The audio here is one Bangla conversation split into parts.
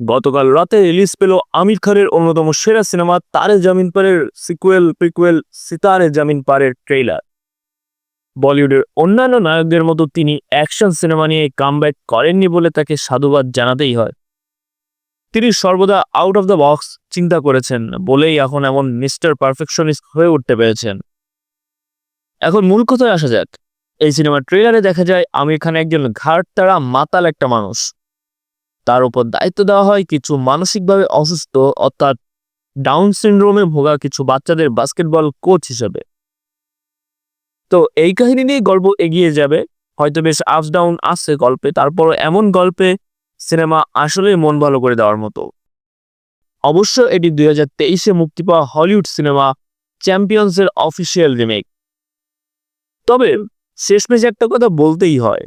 গতকাল রাতে রিলিজ পেল আমির খানের অন্যতম সেরা সিনেমা তারে জামিন পারের সিকুয়েল প্রিকুয়েল সিতারে জামিন পারের ট্রেইলার। বলিউডের অন্যান্য নায়কদের মতো তিনি অ্যাকশন সিনেমা নিয়ে কামব্যাক করেননি বলে তাকে সাধুবাদ জানাতেই হয়। তিনি সর্বদা আউট অফ দ্য বক্স চিন্তা করেছেন বলেই এখন এমন মিস্টার পারফেকশনিস্ট হয়ে উঠতে পেরেছেন। এখন মূল কথায় আসা যাক। এই সিনেমার ট্রেলারে দেখা যায় আমির খান একজন ঘাট তারা মাতাল একটা মানুষ। তার উপর দায়িত্ব দেওয়া হয়। কিছু মানসিকভাবে অসুস্থ অর্থাৎ ডাউন সিনড্রোমে ভোগা কিছু বাচ্চাদের বাস্কেটবল কোচ হিসেবে। তো এই কাহিনী নিয়ে গল্প এগিয়ে যাবে। হয়তো বেশ আপস ডাউন আসছে গল্পে। তারপর এমন গল্পে সিনেমা আসলে মন ভালো করে দেওয়ার মতো। অবশ্য এটি দুই হাজার তেইশে মুক্তি পাওয়া হলিউড সিনেমা চ্যাম্পিয়ন্সের অফিসিয়াল রিমেক তবে শেষমেশ একটা কথা বলতেই হয়।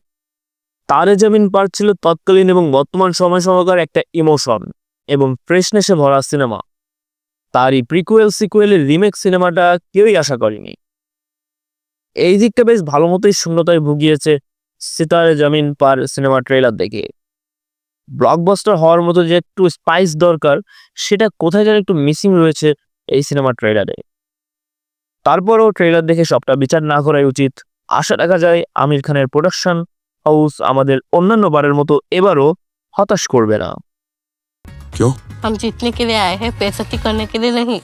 তারে জামিন পার ছিল তৎকালীন এবং বর্তমান সময় সমকার একটা ইমোশন এবং ফ্রেশনেসে ভরা সিনেমা। তারই প্রিকুয়েল সিকুয়েলের রিমেক সিনেমাটা কেউই আশা করেনি। এই দিকটা বেশ ভালো মতোই শূন্যতায় ভুগিয়েছে সিতারে জামিন পার সিনেমা ট্রেলার দেখে। ব্লকবাস্টার হওয়ার মতো যে একটু স্পাইস দরকার, সেটা কোথায় যেন একটু মিসিং রয়েছে এই সিনেমা ট্রেলারে তারপরও ট্রেলার দেখে সবটা বিচার না করাই উচিত। আশা রাখা যায় আমির খানের প্রোডাকশন হাউস আমাদের অন্যান্য বারের মতো এবারও হতাশ করবে না क्यों हम जीतने के लिए आए हैं बेइज्जती करने के लिए नहीं